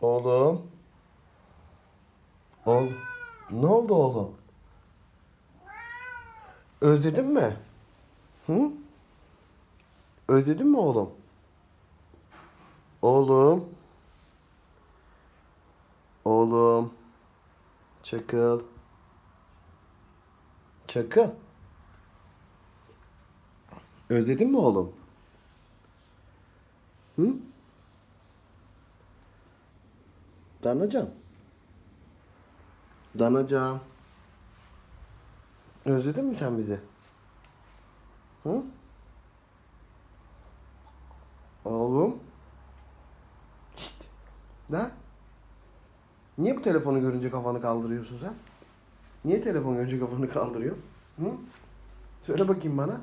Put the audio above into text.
Oğlum. Oğlum. Ne oldu oğlum? Özledin mi? Hı? Özledin mi oğlum? Oğlum. Oğlum. Çakıl. Çakıl. Özledin mi oğlum? Hı? Danacan. Danacan. Özledin mi sen bizi? Hı? Oğlum. Şşt. Lan. Niye bu telefonu görünce kafanı kaldırıyorsun sen? Niye telefonu görünce kafanı kaldırıyorsun? Hı? Söyle bakayım bana.